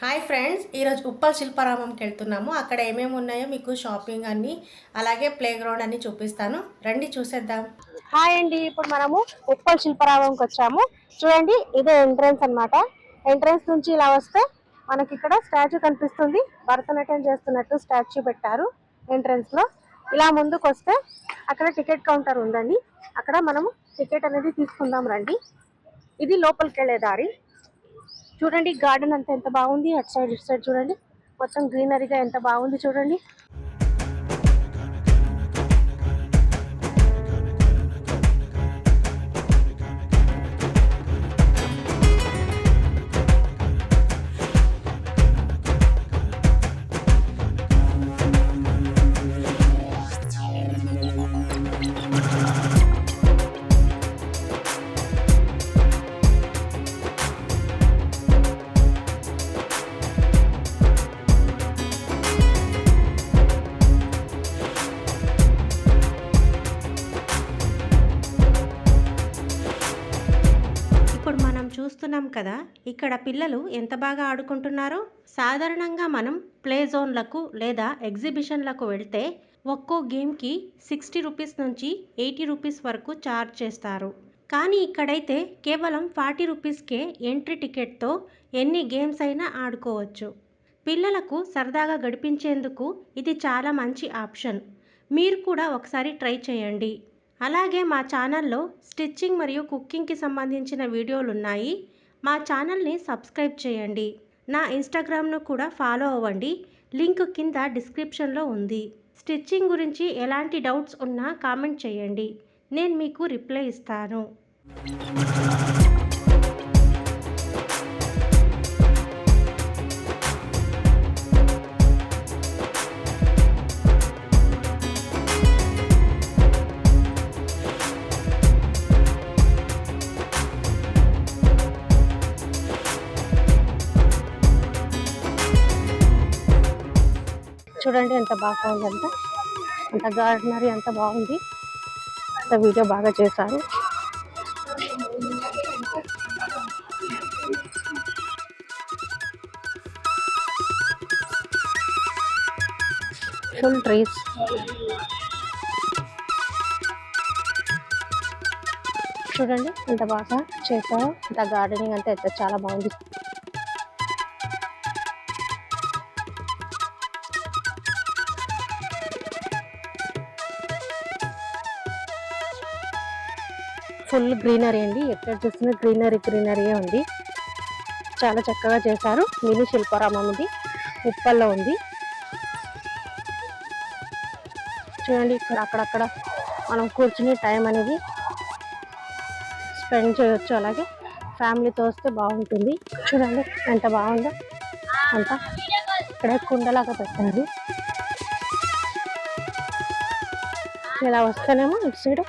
Hi friends ఈరోజు ఉప్పల్ శిల్పారామంకి వెళ్తున్నాము. అక్కడ ఏమేమి ఉన్నాయో మీకు షాపింగ్ అన్ని అలాగే ప్లే గ్రౌండ్ అన్ని చూపిస్తాను. రండి చూసేద్దాం. హాయ్ అండి ఇప్పుడు మనము ఉప్పల్ శిల్పారామంకి వచ్చాము. చూడండి ఇదే ఎంట్రన్స్ అన్నమాట. ఎంట్రన్స్ నుంచి ఇలా వస్తే మనకి ఇక్కడ స్టాచ్యూ కనిపిస్తుంది. భరతనాట్యం చేస్తున్నట్టు స్టాచ్యూ పెట్టారు ఎంట్రన్స్లో. ఇలా ముందుకు వస్తే అక్కడ టికెట్ కౌంటర్ ఉందండి. అక్కడ మనము టికెట్ అనేది తీసుకుందాం రండి. ఇది లోపలికి వెళ్ళే దారి. చూడండి గార్డెన్ అంతా ఎంత బాగుంది. అటు సైడ్ ఇటు సైడ్ చూడండి. మొత్తం గ్రీనరీగా ఎంత బాగుంది చూడండి. కదా? ఇక్కడ పిల్లలు ఎంత బాగా ఆడుకుంటున్నారో? సాధారణంగా మనం ప్లే జోన్లకు లేదా ఎగ్జిబిషన్లకు వెళ్తే ఒక్కో గేమ్కి సిక్స్టీ రూపీస్ నుంచి ఎయిటీ రూపీస్ వరకు ఛార్జ్ చేస్తారు. కానీ ఇక్కడైతే కేవలం ఫార్టీ రూపీస్కే ఎంట్రీ టికెట్తో ఎన్ని గేమ్స్ అయినా ఆడుకోవచ్చు. పిల్లలకు సరదాగా గడిపించేందుకు ఇది చాలా మంచి ఆప్షన్. మీరు కూడా ఒకసారి ట్రై చేయండి. అలాగే మా ఛానల్లో స్టిచ్చింగ్ మరియు కుకింగ్కి సంబంధించిన వీడియోలు ఉన్నాయి మా ఛానల్ని సబ్స్క్రైబ్ చేయండి. నా ఇన్స్టాగ్రామ్ను కూడా ఫాలో అవ్వండి. లింక్ కింద డిస్క్రిప్షన్లో ఉంది. స్టిచ్చింగ్ గురించి ఎలాంటి డౌట్స్ ఉన్నా కామెంట్ చేయండి. నేను మీకు రిప్లై ఇస్తాను. చూడండి ఎంత బాగా ఉందంట అంత గార్డనరీ అంత బాగుంది. అంత వీడియో బాగా చేశారు. ఫుల్ ట్రీస్ చూడండి ఎంత బాగా చేశారు. అంత గార్డెనింగ్ అంతా ఎంత చాలా బాగుంది. ఫుల్ గ్రీనరీ అండి. ఎక్కడ చూసినా గ్రీనరీ గ్రీనరీ ఉంది. చాలా చక్కగా చేశారు. మినీ శిల్పారామం ఇది ఉప్పల్లో ఉంది. చూడండి ఇక్కడ అక్కడక్కడ మనం కూర్చుని టైం అనేది స్పెండ్ చేయొచ్చు. అలాగే ఫ్యామిలీతో వస్తే బాగుంటుంది. చూడండి ఎంత బాగుందో. అంతా ఇక్కడ కుండలాగా పెట్టారు. ఇలా వస్తేనేమో ఇటు సైడ్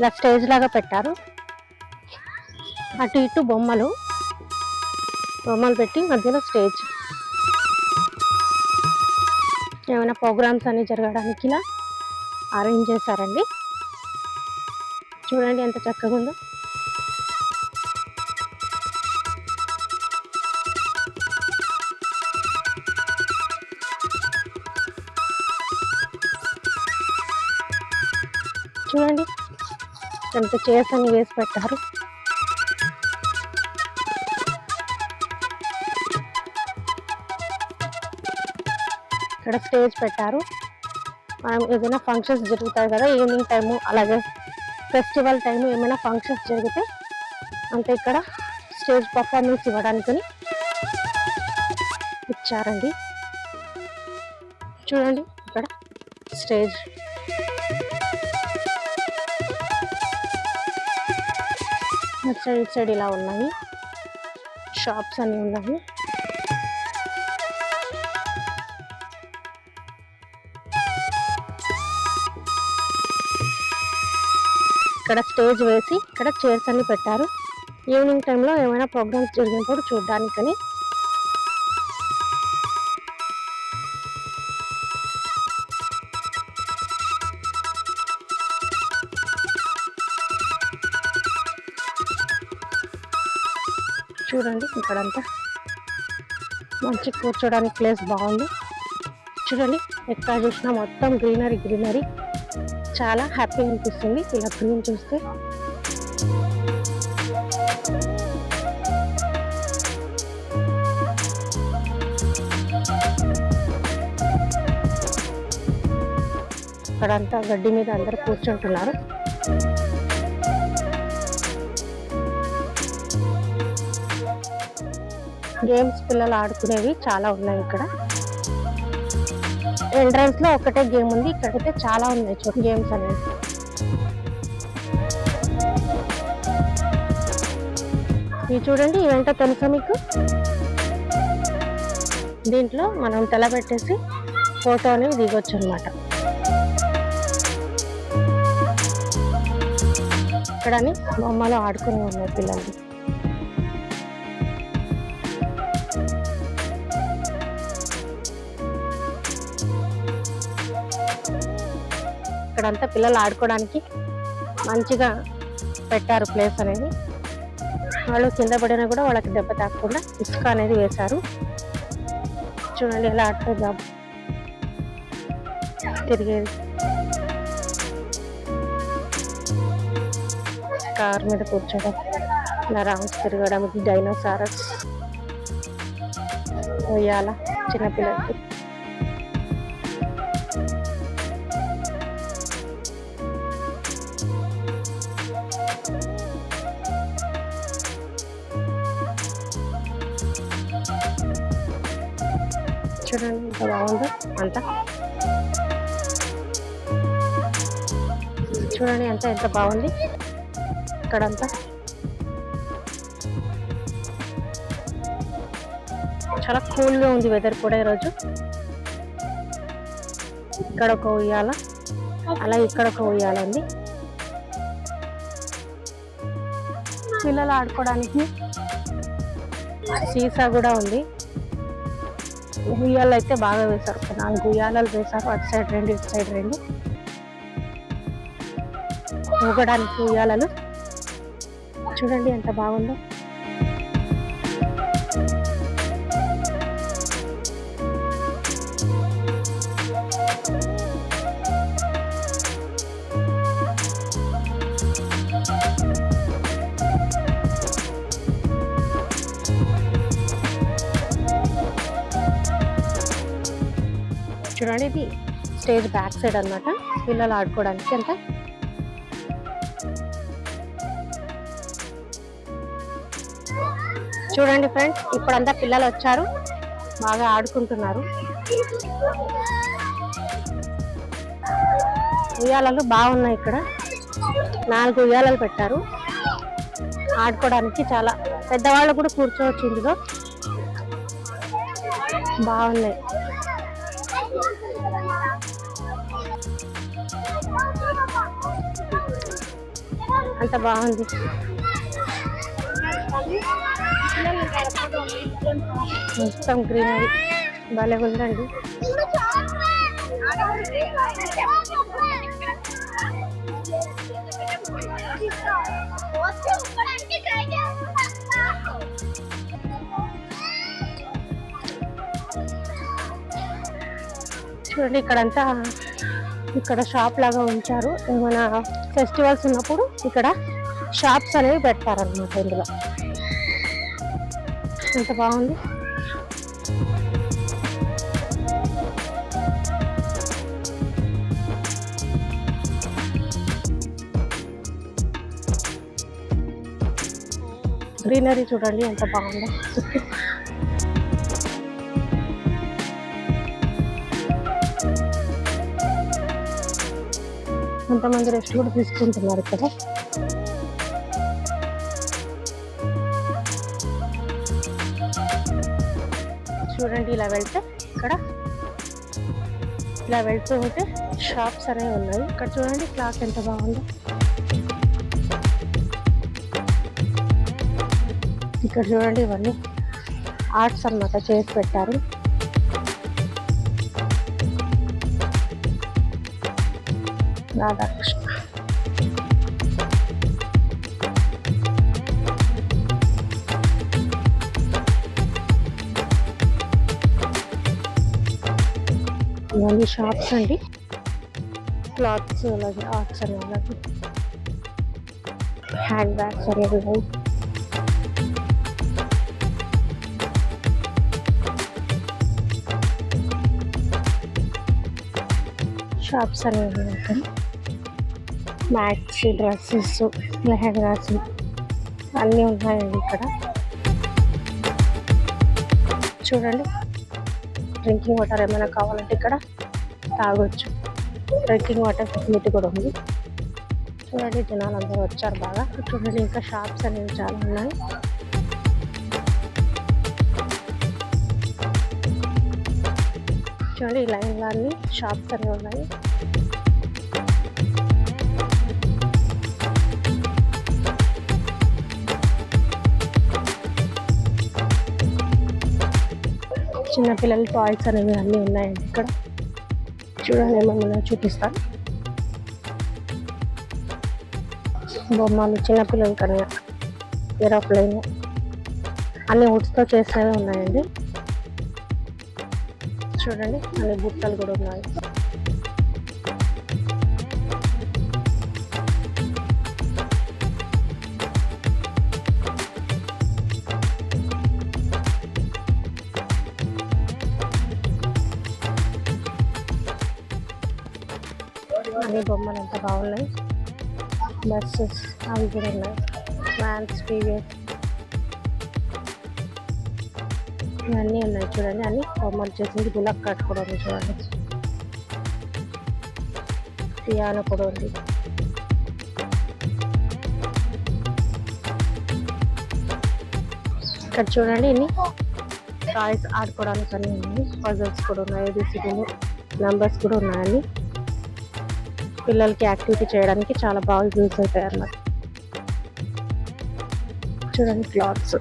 ఇలా స్టేజ్ లాగా పెట్టారు. అటు ఇటు బొమ్మలు బొమ్మలు పెట్టి మధ్యలో స్టేజ్. ఏమైనా ప్రోగ్రామ్స్ అన్ని జరగడానికి ఇలా అరేంజ్ చేశారండి. చూడండి ఎంత చక్కగా ఉందో. చూడండి ఎంత చైర్స్ అని వేసి పెట్టారు. ఇక్కడ స్టేజ్ పెట్టారు. మనం ఏదైనా ఫంక్షన్స్ జరుగుతాయి కదా ఈవినింగ్ టైము అలాగే ఫెస్టివల్ టైము ఏమైనా ఫంక్షన్స్ జరిగితే అంటే ఇక్కడ స్టేజ్ పర్ఫార్మెన్స్ ఇవ్వడానికి ఇచ్చారండి. చూడండి ఇక్కడ స్టేజ్ అటు సైడ్ ఇటు సైడ్ ఇలా ఉన్నాయి. షాప్స్ అన్ని ఉన్నాయి. ఇక్కడ స్టేజ్ వేసి ఇక్కడ చైర్స్ అన్ని పెట్టారు. ఈవినింగ్ టైంలో ఏమైనా ప్రోగ్రామ్స్ జరిగినప్పుడు చూడడానికని చూడండి ఇక్కడంతా. మంచి కూర్చోడానికి ప్లేస్ బాగుంది. చూడండి ఎక్కడ చూసినా మొత్తం గ్రీనరీ గ్రీనరీ. చాలా హ్యాపీ అనిపిస్తుంది ఇలా గ్రీన్ చూస్తే. ఇక్కడంతా గడ్డి మీద అందరు కూర్చుంటున్నారు. పిల్లలు ఆడుకునేవి చాలా ఉన్నాయి ఇక్కడ. ఎంట్రన్స్లో ఒకటే గేమ్ ఉంది. ఇక్కడైతే చాలా ఉన్నాయి చోట గేమ్స్ అనేవి. ఇవి చూడండి ఇవేంటో తెలుసా మీకు? దీంట్లో మనం తల పెట్టేసి ఫోటో అనేది దిగొచ్చు అనమాట ఇక్కడని బొమ్మలు ఆడుకుని ఉన్నాయి పిల్లలు ఇక్కడంతా పిల్లలు ఆడుకోవడానికి మంచిగా పెట్టారు ప్లేస్ అనేది. వాళ్ళు కింద పడినా కూడా వాళ్ళకి దెబ్బ తాకకుండా ఇసుక అనేది వేశారు. చూడండి ఎలా ఆడుతుందా. తిరిగేది. కార్ మీద కూర్చోడం ఇలా రౌండ్స్ తిరగడం డైనోసారస్ ఉయ్యాల చిన్నపిల్లలకి. ఎంత బాగుందో అంతా. చూడండి అంతా ఎంత బాగుంది. ఇక్కడంతా. చాలా కూల్గా ఉంది వెదర్ కూడా ఈరోజు. ఇక్కడ ఒక ఉయ్యాల అలా ఇక్కడ ఒక ఉయ్యాల ఉంది. పిల్లలు ఆడుకోవడానికి సీసా కూడా ఉంది. ఉయ్యాలు అయితే బాగా వేశారు. నాలుగు ఉయ్యాలలు వేశారు. అటు సైడ్ రెండు ఇటు సైడ్ రెండు. ఊగడానికి ఉయ్యాలలు చూడండి ఎంత బాగుందో. చూడండి ఇది స్టేజ్ బ్యాక్ సైడ్ అన్నమాట. పిల్లలు ఆడుకోవడానికి అంతా. చూడండి ఫ్రెండ్స్ ఇప్పుడంతా పిల్లలు వచ్చారు. బాగా ఆడుకుంటున్నారు. ఉయ్యాలలు బాగున్నాయి ఇక్కడ. నాలుగు ఉయ్యాలలు పెట్టారు. ఆడుకోవడానికి చాలా పెద్దవాళ్ళు కూడా కూర్చోవచ్చు ఇందులో. బాగున్నాయి. అంత బాగుంది. మొత్తం గ్రీనరీ. భలే ఉందండి. చూడండి ఇక్కడంతా ఇక్కడ షాప్ లాగా ఉంచారు. ఏమైనా ఫెస్టివల్స్ ఉన్నప్పుడు ఇక్కడ షాప్స్ అనేవి పెడతారనమాట ఇందులో. ఎంత బాగుంది. గ్రీనరీ చూడండి ఎంత బాగుందో. కొంతమంది రెస్ట్ కూడా తీసుకుంటున్నారు ఇక్కడ. చూడండి ఇలా వెళ్తే ఇక్కడ ఇలా వెళ్తూ ఉంటే షాప్స్ అనేవి ఉన్నాయి. ఇక్కడ చూడండి క్లాస్ ఎంత బాగుందో. ఇక్కడ చూడండి ఇవన్నీ ఆర్ట్స్ అన్నమాట చేసి పెట్టారు. রাধাকৃষ্ণ ఇవన్నీ షాప్స్ అండి క్లాత్స్ అలాగే ఆర్ట్స్ అని అలాగే హ్యాండ్ బ్యాగ్స్ అని ఎవ్రీథింగ్ షాప్స్ అనేవి ఉంటాయి ఇక్కడ డ్రెస్సెస్ లెహంగాస్ అన్నీ ఉన్నాయండి ఇక్కడ. చూడండి డ్రింకింగ్ వాటర్ ఏమైనా కావాలంటే ఇక్కడ తాగొచ్చు. డ్రింకింగ్ వాటర్ ఫెసిలిటీ కూడా ఉంది. చూడండి జనాలు అందరూ వచ్చారు బాగా. చూడండి ఇంకా షాప్స్ అనేవి చాలా ఉన్నాయి. చూడండి ఈ లైన్లో అన్ని షాప్స్ అనేవి ఉన్నాయి. చిన్నపిల్లల టాయ్స్ అనేవి అన్నీ ఉన్నాయండి ఇక్కడ. చూడండి ఏమన్నా చూపిస్తాను. బొమ్మలు చిన్నపిల్లలు కానీ ఏరోప్లేన్ అన్ని వుడ్స్తో చేసినవి ఉన్నాయండి. చూడండి అన్ని బుట్టలు కూడా ఉన్నాయి. బాగున్నాయి బస్సెస్ అవి కూడా ఉన్నాయి. వ్యాన్స్ టీవీఎస్ ఇవన్నీ ఉన్నాయి చూడండి. అన్ని కొమ్మలు చేసింది గులాబ్ కట్ కూడా ఉంది చూడండి. పియానో కూడా ఉంది. ఇక్కడ చూడండి ఇన్ని టాయ్స్ ఆడుకోవడానికి అన్నీ ఉన్నాయి. పజల్స్ కూడా ఉన్నాయి. ఏబిసిడీలు నెంబర్స్ కూడా ఉన్నాయండి. పిల్లలకి యాక్టివిటీ చేయడానికి చాలా బాగా యూజ్ అవుతాయి అన్నమాట. చూడండి క్లాత్స్.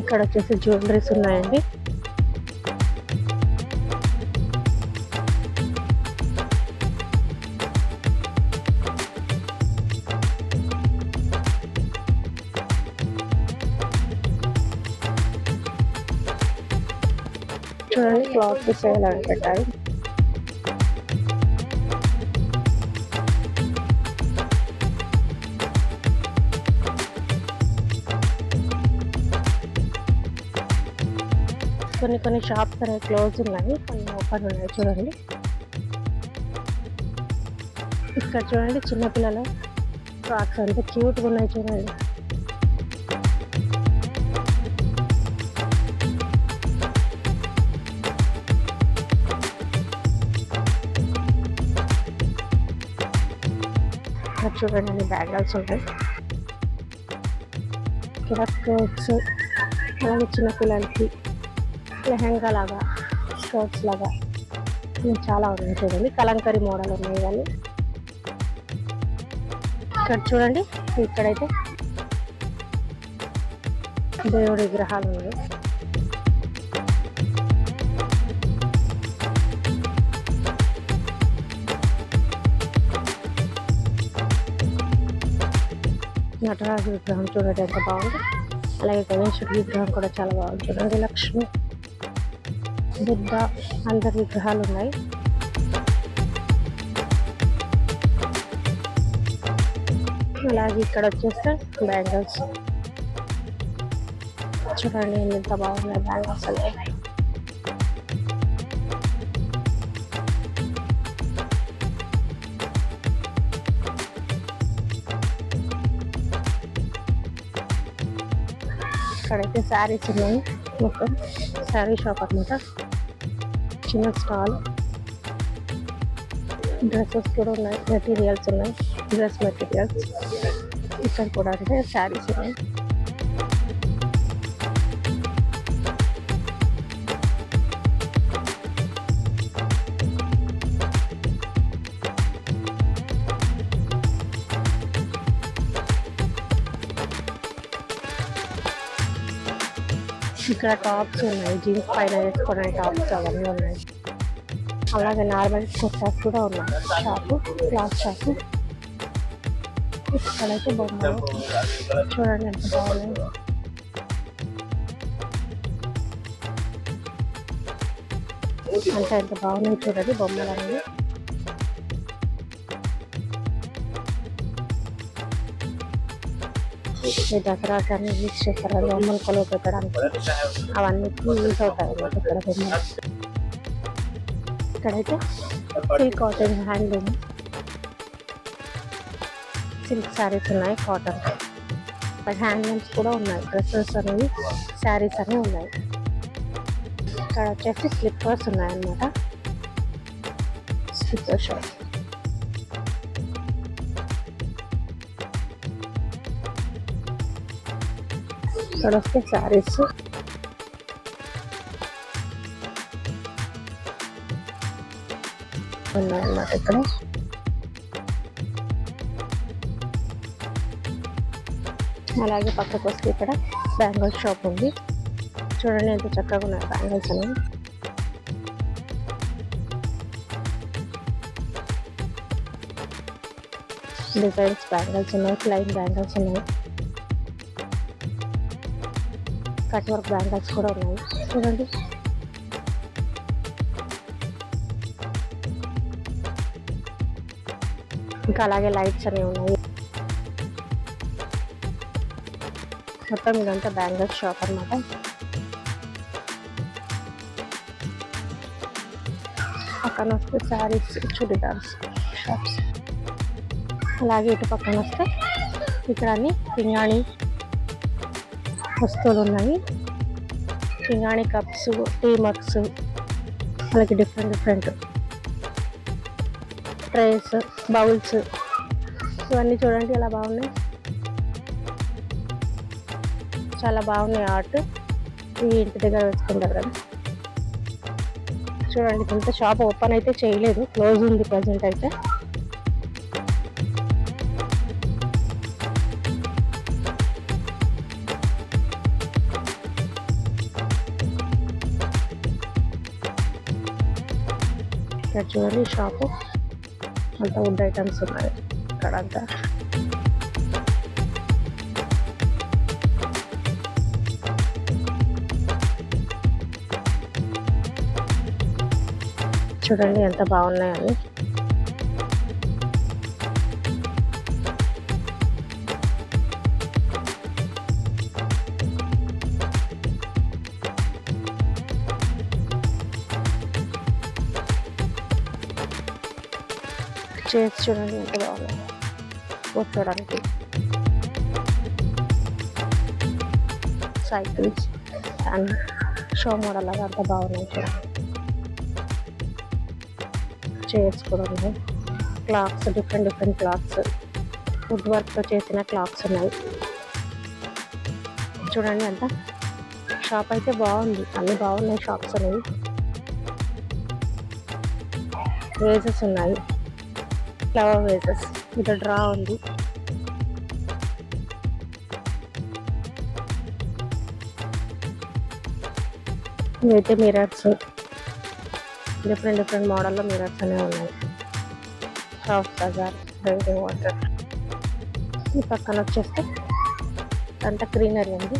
ఇక్కడ వచ్చేసి జ్యువెలరీస్ ఉన్నాయండి. క్లాత్ సేల్ అని పెట్టారు కొన్ని కొన్ని షాప్స్ అనేవి క్లోజ్ ఉన్నాయి. కొన్ని ఓపెన్ ఉన్నాయి చూడండి. ఇక్కడ చూడండి చిన్నపిల్లల ఫ్రాక్స్ అంతా క్యూట్గా ఉన్నాయి చూడండి. ఇక్కడ చూడండి అన్ని బ్యాగల్స్ ఉంటాయి ఇక్కడ స్కర్ట్స్ అలాగే చిన్నపిల్లలకి లెహంగా లాగా స్కర్ట్స్ లాగా. చాలా ఉన్నాయి చూడండి. కలంకరీ మోడల్ ఉన్నాయి కానీ ఇక్కడ చూడండి ఇక్కడైతే దేవుడి విగ్రహాలు ఉన్నాయి. నటరాజు విగ్రహం చూడండి ఎంత బాగుంది. అలాగే గణేశుడి విగ్రహం కూడా చాలా బాగుంది. చూడండి లక్ష్మి బుద్ధ అందరి విగ్రహాలు ఉన్నాయి. అలాగే ఇక్కడ వచ్చేస్తే బ్యాంగిల్స్. చూడండి ఎంత బాగున్నాయి బ్యాంగిల్స్ అనేవి ఇక్కడైతే శారీస్ ఉన్నాయి మొత్తం శారీ షాప్ అనమాట చిన్న స్టాల్ డ్రెస్సెస్ కూడా ఉన్నాయి మెటీరియల్స్ ఉన్నాయి డ్రెస్ మెటీరియల్స్ ఇక్కడ కూడా అంటే శారీస్ ఉన్నాయి ఇక్కడ టాప్స్ ఉన్నాయి. జీన్స్ పైన వేసుకునే టాప్స్ అవన్నీ ఉన్నాయి. అలాగే నార్మల్ కుర్తాస్ కూడా ఉన్నాయి. షాపు క్లాత్ షాపు ఇక్కడైతే బొమ్మలు. చూడండి ఎంత బాగున్నాయి. అంటే ఎంత బాగున్నాయి చూడండి బొమ్మలు అనేవి ఈ దసరా కానీ యూజ్ బొమ్మలు కొలువు పెట్టడానికి అవన్నీ యూస్ అవుతాయి అన్నమాట ఇక్కడ బొమ్మలు ఇక్కడైతే silk cotton handloom silk sarees ఉన్నాయి కాటన్. హ్యాండ్లూమ్స్ కూడా ఉన్నాయి డ్రెస్సెస్ అనేవి శారీస్ అనేవి ఉన్నాయి. ఇక్కడ వచ్చేసి స్లిప్పర్స్ ఉన్నాయన్నమాట. స్లిప్పర్ షాప్ ఇక్కడ వస్తే శారీస్. ఉన్నాయన్నమాట ఇక్కడ. అలాగే పక్కకు వస్తే ఇక్కడ బ్యాంగిల్ షాప్ ఉంది. చూడండి ఎంత చక్కగా ఉన్నాయి బ్యాంగిల్స్ అనేవి. డిజైన్స్ బ్యాంగిల్స్ ఉన్నాయి ప్లైన్ బ్యాంగిల్స్ ఉన్నాయి. కట్ వర్క్ బ్యాంగిల్స్ కూడా ఉన్నాయి. చూడండి. ఇంకా అలాగే లైట్స్ అనేవి ఉన్నాయి. మొత్తం ఇదంతా బ్యాంగిల్స్ షాప్ అన్నమాట. పక్కన వస్తే శారీస్ చుడిదార్స్ షాప్స్. అలాగే ఇటు పక్కన వస్తే ఇక్కడ అన్ని పింగాణి వస్తువులు ఉన్నాయి పింగాణి కప్స్ టీ మగ్స్ అలాగే డిఫరెంట్ డిఫరెంట్ ట్రేస్ బౌల్స్ ఇవన్నీ చూడండి ఎలా బాగున్నాయి. చాలా బాగున్నాయి ఆర్ట్ ఇవి ఇంటి దగ్గర వేసుకుంటారు కదా. చూడండి ఇంత షాప్ ఓపెన్ అయితే చేయలేదు. క్లోజ్ ఉంది ప్రజెంట్ అయితే. ఇక్కడ చూడండి షాపు అంతా వుడ్ ఐటమ్స్ ఉన్నాయి ఇక్కడ అంతా చూడండి ఎంత బాగున్నాయని. చైర్స్ చూడండి ఎంత బాగున్నాయి కూర్చోడానికి సైకిల్స్ అండ్ షో మోడల్ లాగా అంత బాగున్నాయి చూడండి చైర్స్ కూడా ఉన్నాయి clocks different different clocks wood వర్క్తో చేసిన క్లాక్స్ ఉన్నాయి. చూడండి అంత షాప్ అయితే బాగుంది. అన్ని బాగున్నాయి షాప్స్ అనేవి. వేజెస్ ఉన్నాయి. ఫ్లవర్ వేసెస్ ఇక్కడ డ్రా ఉంది ఇవైతే మిరర్స్ డిఫరెంట్ డిఫరెంట్ మోడల్లో మిరర్స్ అనేవి ఉన్నాయి సాఫ్ట్ బజార్ డ్రింకింగ్ వాటర్ ఈ పక్కన వచ్చేస్తే అంత గ్రీనరీ ఉంది.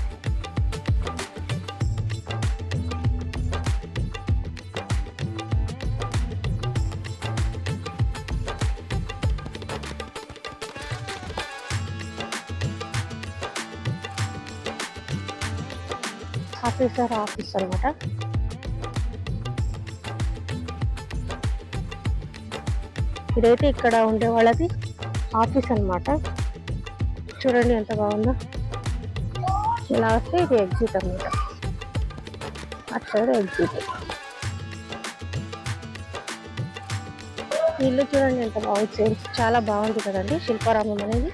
ఆఫీసర్ ఆఫీస్ అనమాట ఇదైతే ఇక్కడ ఉండే వాళ్ళది ఆఫీస్ అన్నమాట. చూడండి ఎంత బాగుందో. ఇలా వస్తే ఇది ఎగ్జిట్ అనమాట అటు సైడ్ ఎగ్జిట్ ఇల్లు చూడండి ఎంత బాగుంది. చాలా బాగుంది కదండి. శిల్పారామం అనేది.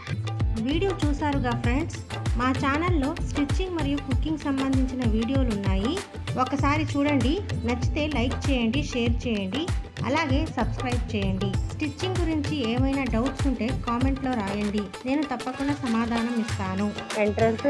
వీడియో చూసారుగా ఫ్రెండ్స్? మా ఛానల్లో స్టిచ్చింగ్ మరియు కుకింగ్ సంబంధించిన వీడియోలు ఉన్నాయి. ఒకసారి చూడండి. నచ్చితే లైక్ చేయండి షేర్ చేయండి. అలాగే సబ్స్క్రైబ్ చేయండి. స్టిచ్చింగ్ గురించి ఏమైనా డౌట్స్ ఉంటే కామెంట్లో రాయండి. నేను తప్పకుండా సమాధానం ఇస్తాను. ఎంట్రన్స్